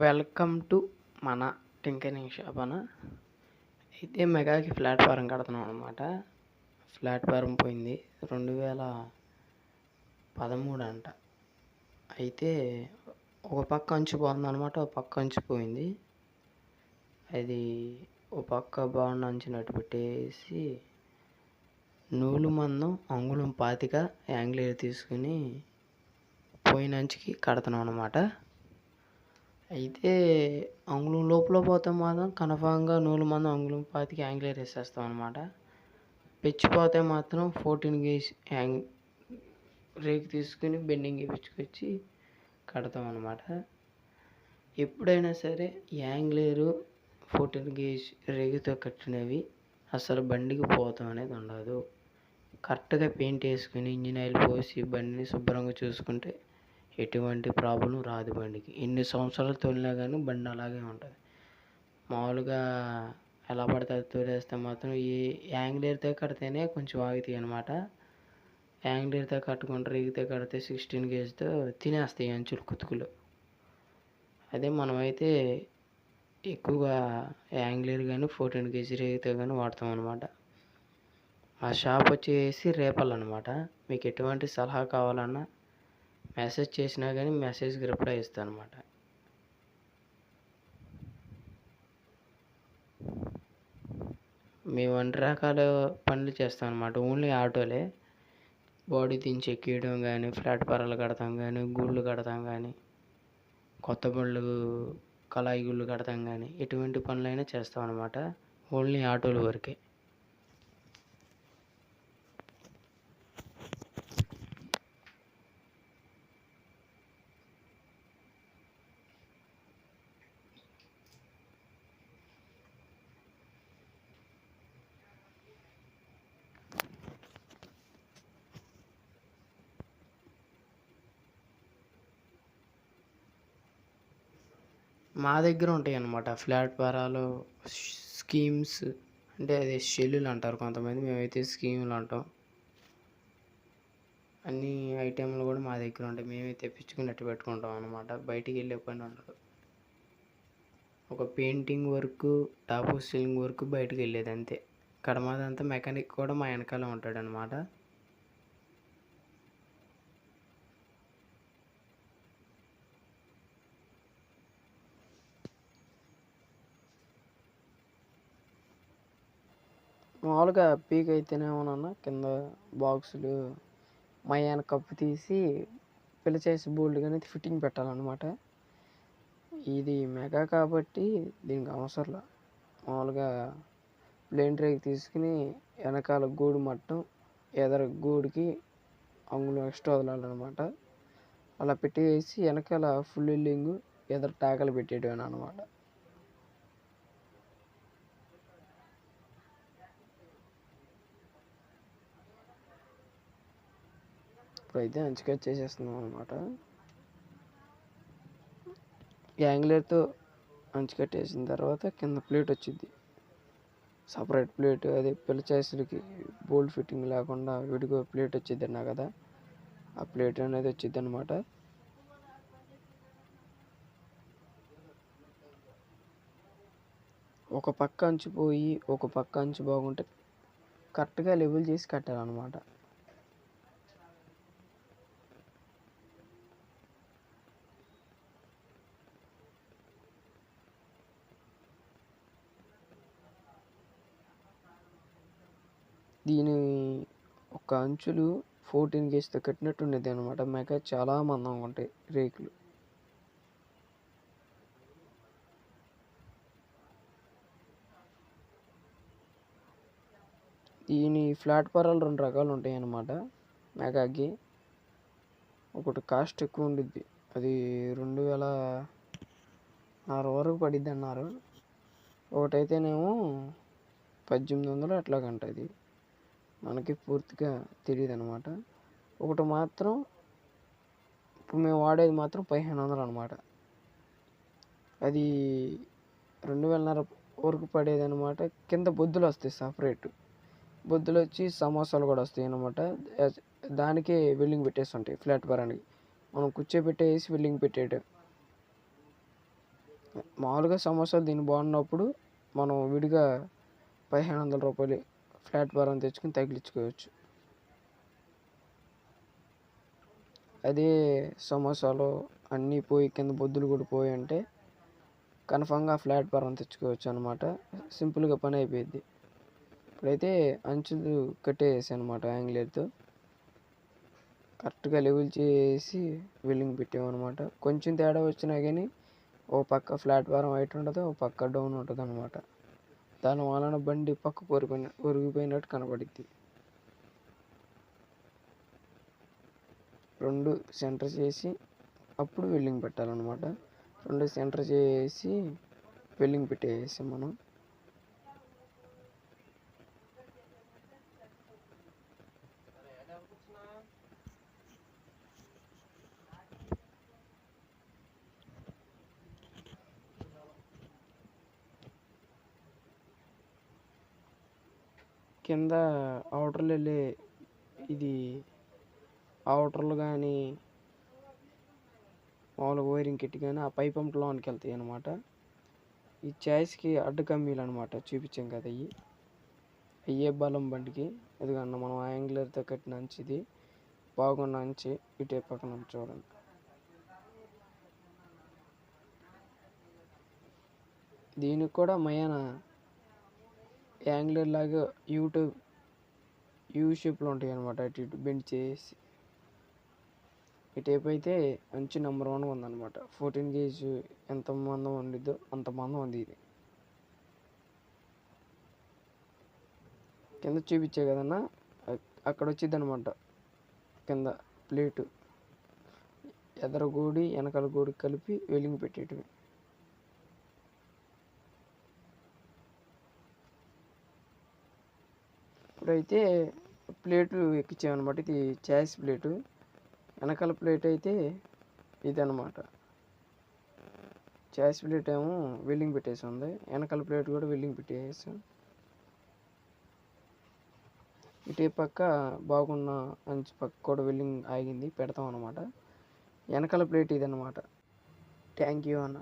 Welcome to మన tinkering shop అన అయితే మెగాకి ప్లాట్ఫారం కడుతున్నాం అనమాట ప్లాట్ఫారం పోయింది. రెండు వేల పదమూడు అంట. అయితే ఒక పక్క అంచు బాగుందనమాట ఒక పక్క అంచు పోయింది. అది ఒక పక్క బాగున్న అంచినట్టు పెట్టేసి నూలు మందం అంగుళం పాతిక యాంగ్లేర్ తీసుకుని పోయిన అంచుకి కడుతున్నాం అనమాట అయితే అంగుళం లోపల పోతే మాత్రం కన్ఫామ్గా నూలు మందం అంగుళం పాతికి యాంగ్లేర్ వేసేస్తాం అనమాట పెచ్చిపోతే మాత్రం ఫోర్టీన్ గేజ్ యాంగ్ రేక్ తీసుకుని బెండింగ్ వేయించుకొచ్చి కడతాం అనమాట ఎప్పుడైనా సరే యాంగ్లేరు ఫోర్టీన్ గేజ్ రేగుతో కట్టినవి అసలు బండికి పోతాం అనేది ఉండదు. కరెక్ట్గా పెయింట్ వేసుకుని ఇంజిన్ ఆయిల్ పోసి బండిని శుభ్రంగా చూసుకుంటే ఎటువంటి ప్రాబ్లం రాదు బండికి. ఎన్ని సంవత్సరాలు తోలినా కానీ బండి అలాగే ఉంటుంది. మామూలుగా ఎలా పడితే అది తోలేస్తే మాత్రం ఈ యాంగ్లేర్తో కడితేనే కొంచెం ఆగుతాయి అనమాట యాంగ్లేర్తో కట్టుకుంటే రీగితే కడితే సిక్స్టీన్ కేజీతో తినేస్తాయి అంచులు కుతుకులు. అదే మనమైతే ఎక్కువగా యాంగ్లేర్ కానీ ఫోర్టీన్ కేజీ రేగితే కానీ వాడతాం అనమాట మా షాప్ వచ్చేసి రేపల్ అనమాట మీకు ఎటువంటి సలహా కావాలన్నా మెసేజ్ చేసినా కానీ మెసేజ్కి రిప్లై ఇస్తాను అనమాట మేము అన్ని రకాల పనులు చేస్తాం అనమాట ఓన్లీ ఆటోలే. బాడీ దించి ఎక్కియడం కానీ ప్లాట్ఫారాలు కడతాం కానీ గూళ్ళు కడతాం కానీ కొత్త బండ్లు కళాయి గుళ్ళు కడతాం కానీ ఎటువంటి పనులైనా చేస్తాం అనమాట ఓన్లీ ఆటోల వరకే. మా దగ్గర ఉంటాయి అన్నమాట ప్లాట్ఫారాలు స్కీమ్స్ అంటే అది షెల్లులు అంటారు కొంతమంది. మేమైతే స్కీములు అంటాం. అన్ని ఐటెంలు కూడా మా దగ్గర ఉంటాయి. మేమే తెప్పించుకున్నట్టు పెట్టుకుంటాం అనమాట బయటికి వెళ్ళే పని ఉండదు. ఒక painting work top ceiling work బయటకు వెళ్ళేది అంతే. కడమాదంతా మెకానిక్ కూడా మా వెనకాల ఉంటాడు అనమాట మామూలుగా పీక్ అయితేనేమోనన్నా కింద బాక్సులు మయాన కప్పు తీసి పిల్ల చేసి బోల్డ్ కానీ ఫిట్టింగ్ పెట్టాలన్నమాట. ఇది మెగా కాబట్టి దీనికి అవసరం మామూలుగా ప్లేన్ రేక్ తీసుకుని వెనకాల గూడు మట్టం ఎదర గూడికి అంగుళం ఎక్స్ట్రా వదలాలన్నమాట. అలా పెట్టేసి వెనకాల ఫుల్ ఎల్లింగ్ ఎదర టాకలు పెట్టేయడం అనమాట ఇప్పుడైతే అంచుకట్ చేసేస్తున్నాం అనమాట యాంగ్లర్తో అంచుకట్టేసిన తర్వాత కింద ప్లేట్ వచ్చింది. సపరేట్ ప్లేట్ అది పిల్ల చేసరికి బోల్డ్ ఫిట్టింగ్ లేకుండా విడిగా ప్లేట్ వచ్చింది అన్నా కదా ఆ ప్లేట్ అనేది వచ్చింది అనమాట ఒక పక్క అంచు పోయి ఒక పక్క అంచు బాగుంటే కరెక్ట్గా లెవెల్ చేసి కట్టాలన్నమాట. దీని ఒక అంచులు ఫోర్టీన్ గేజ్తో కట్టినట్టు ఉండేది అనమాట మెగా చాలా మందంగా ఉంటాయి రేకులు. దీని ప్లాట్ఫారాలు రెండు రకాలు ఉంటాయి అన్నమాట. మెగాకి ఒకటి కాస్ట్ ఎక్కువ ఉండిద్ది. అది రెండు వేల ఆరు వరకు పడిద్ది అన్నారు. ఒకటైతేనేమో పద్దెనిమిది వందలు అట్లాగంట ఇది మనకి పూర్తిగా తెలియదు అనమాట ఒకటి మాత్రం ఇప్పుడు మేము వాడేది మాత్రం పదిహేను వందలు అనమాట అది రెండు వేలన్నర వరకు పడేది అనమాట కింద బొద్దులు వస్తాయి సపరేట్. బొద్దులు వచ్చి సమోసాలు కూడా వస్తాయి అనమాట దానికే బిల్డింగ్ పెట్టేసి ఉంటాయి బరానికి మనం కూర్చోబెట్టేసి బిల్డింగ్ పెట్టేయడం మామూలుగా సమోసాలు దీన్ని బాగున్నప్పుడు మనం విడిగా పదిహేను వందల రూపాయలు ప్లాట్ఫారం తెచ్చుకుని తగిలించుకోవచ్చు. అదే సమోసాలు అన్నీ పోయి కింద బొద్దులు కూడా పోయి అంటే కన్ఫామ్గా ప్లాట్ఫారం తెచ్చుకోవచ్చు అనమాట సింపుల్గా పని అయిపోయింది ఇప్పుడైతే అంచులు కట్టేసాను అనమాట యాంగ్లేర్తో. కరెక్ట్గా లెవెల్ చేసి వెల్లింగ్ పెట్టామన్నమాట. కొంచెం తేడా వచ్చినా కానీ ఓ పక్క ప్లాట్ఫారం హైట్ ఉంటుంది ఓ పక్క డౌన్ ఉంటుంది అనమాట దాని వలన బండి పక్క ఒరిపోయిన ఒరిగిపోయినట్టు కనపడుద్ది రెండు సెంటర్ చేసి అప్పుడు వెల్డింగ్ పెట్టాలన్నమాట. రెండు సెంటర్ చేసి వెల్డింగ్ పెట్టేసి మనం కింద అవుటర్లు వెళ్ళే ఇది అవుటర్లు కానీ మామూలుగా వైరింగ్ కిట్ కానీ ఆ పైప్ లోనికి వెళ్తాయి అనమాట ఈ చాయిస్కి అడ్డు కమ్మీలు అనమాట చూపించాం కదా ఇవి అయ్యే బలం బండికి. ఎందుకన్నా మనం యాంగ్లర్తో కట్టిన అంచి ఇది. బాగున్న అంచి ఇటే పక్కన చూడండి. దీనికి కూడా మయాన యాంగ్లర్ లాగా యూట్యూబ్ యూ షేప్లో ఉంటాయి అనమాట అటు ఇటు బెండ్ చేసి. ఈ అయితే మంచి నెంబర్ వన్ ఉందన్నమాట. ఫోర్టీన్ గేజ్ ఎంత మందం ఉండిద్దో అంత మందం ఉంది ఇది. కింద చూపించే కదన్నా అక్కడ వచ్చింది అనమాట కింద ప్లేటు. ఎదర గోడి వెనకాల గోడి కలిపి వెలింగ్ పెట్టేటివి. ఇప్పుడైతే ప్లేట్లు ఎక్కించామన్నమాట ఇది చాయిస్ ప్లేటు. వెనకాల ప్లేట్ అయితే ఇదన్నమాట. చాయిస్ ప్లేట్ ఏమో వెల్లింగ్ పెట్టేసి ఉంది వెనకాల ప్లేట్ కూడా వెల్లింగ్ పెట్టేసాం ఇటు పక్క బాగున్న అంచు పక్క కూడా వెల్లింగ్ ఆగింది. పెడతాం అనమాట వెనకాల ప్లేట్ ఇదన్నమాట. థ్యాంక్ యూ అన్న.